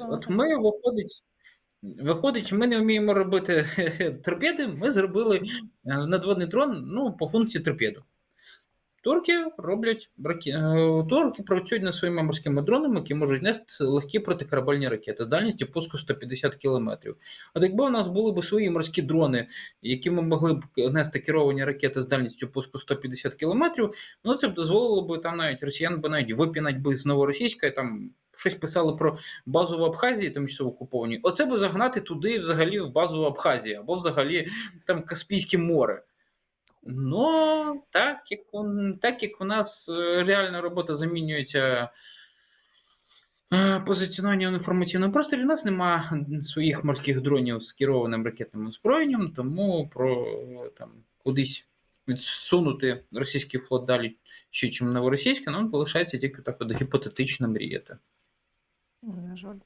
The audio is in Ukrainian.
От ми виходить, виходить, ми не вміємо робити торпеди. Ми зробили е, надводний дрон ну, по функції торпеду. Турки роблять е, турки працюють над своїми морськими дронами, які можуть нести легкі протикорабельні ракети з дальністю пуску 150 км. От якби у нас були б свої морські дрони, які ми могли б нести керовані ракети з дальністю пуску 150 км, ну це б дозволило б там навіть росіян би навіть випінати би з новоросійська, там щось писали про базу в Абхазії, тимчасово окуповані. Оце би загнати туди, взагалі, в базу в Абхазії, або взагалі там Каспійське море. Ну, так як, так як у нас е, реальна робота замінюється е, позиціонуванням в інформаційному просторі, у нас нема своїх морських дронів з керованим ракетним озброєнням, тому про е, там кудись відсунути російський флот далі ще, чим новоросійський, нам залишається тільки так от гіпотетично мріяти. На жаль.